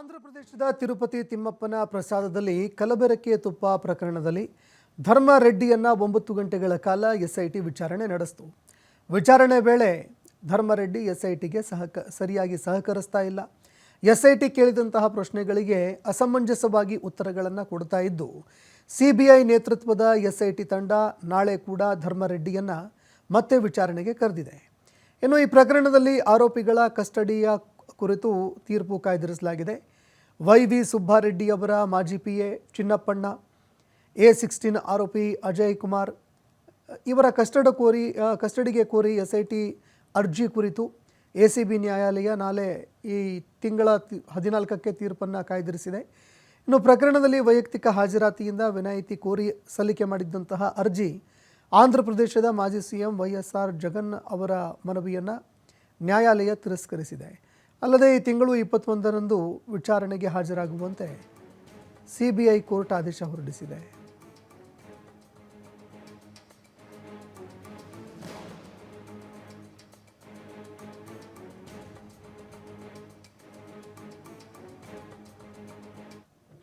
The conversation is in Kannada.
ಆಂಧ್ರ ಪ್ರದೇಶದ ತಿರುಪತಿ ತಿಮ್ಮಪ್ಪನ ಪ್ರಸಾದದಲ್ಲಿ ಕಲಬೆರಕೆ ತುಪ್ಪ ಪ್ರಕರಣದಲ್ಲಿ ಧರ್ಮ ರೆಡ್ಡಿಯನ್ನ ಒಂಬತ್ತು ಗಂಟೆಗಳ ಕಾಲ ಎಸ್ಐಟಿ ವಿಚಾರಣೆ ನಡೆಸಿತು. ವಿಚಾರಣೆ ವೇಳೆ ಧರ್ಮರೆಡ್ಡಿ ಎಸ್ಐಟಿಗೆ ಸಹಕ, ಸರಿಯಾಗಿ ಸಹಕರಿಸ್ತಾ ಇಲ್ಲ. ಎಸ್ಐಟಿ ಕೇಳಿದಂತಹ ಪ್ರಶ್ನೆಗಳಿಗೆ ಅಸಮಂಜಸವಾಗಿ ಉತ್ತರಗಳನ್ನು ಕೊಡ್ತಾ ಇದ್ದು, ಸಿಬಿಐ ನೇತೃತ್ವದ ಎಸ್ಐಟಿ ತಂಡ ನಾಳೆ ಕೂಡ ಧರ್ಮರೆಡ್ಡಿಯನ್ನ ಮತ್ತೆ ವಿಚಾರಣೆಗೆ ಕರೆದಿದೆ. ಇನ್ನು ಈ ಪ್ರಕರಣದಲ್ಲಿ ಆರೋಪಿಗಳ ಕಸ್ಟಡಿಯ ಕುರಿತು ತೀರ್ಪು ಕಾಯ್ದಿರಿಸಲಾಗಿದೆ. ವೈ ವಿ ಸುಬ್ಬಾರೆಡ್ಡಿ ಅವರ ಮಾಜಿ P A Chinnappanna, A sixteen ಆರೋಪಿ ಅಜಯ್ ಕುಮಾರ್, ಇವರ ಕಸ್ಟಡ ಕೋರಿ ಕಸ್ಟಡಿಗೆ ಕೋರಿ ಎಸ್ ಐ ಟಿ ಅರ್ಜಿ ಕುರಿತು ಎ ಸಿ ಬಿ ನ್ಯಾಯಾಲಯ ನಾಳೆ ಈ ತಿಂಗಳ ಹದಿನಾಲ್ಕಕ್ಕೆ ತೀರ್ಪನ್ನು ಕಾಯ್ದಿರಿಸಿದೆ. ಇನ್ನು ಪ್ರಕರಣದಲ್ಲಿ ವೈಯಕ್ತಿಕ ಹಾಜರಾತಿಯಿಂದ ವಿನಾಯಿತಿ ಕೋರಿ ಸಲ್ಲಿಕೆ ಮಾಡಿದ್ದಂತಹ ಅರ್ಜಿ ಆಂಧ್ರ ಪ್ರದೇಶದ ಮಾಜಿ CM Y S R Jagan ಅವರ ಮನವಿಯನ್ನು ನ್ಯಾಯಾಲಯ ತಿರಸ್ಕರಿಸಿದೆ. ಅಲ್ಲದೆ ಈ ತಿಂಗಳು ಇಪ್ಪತ್ತೊಂದರಂದು ವಿಚಾರಣೆಗೆ ಹಾಜರಾಗುವಂತೆ ಸಿ ಬಿ ಐ ಕೋರ್ಟ್ ಆದೇಶ ಹೊರಡಿಸಿದೆ.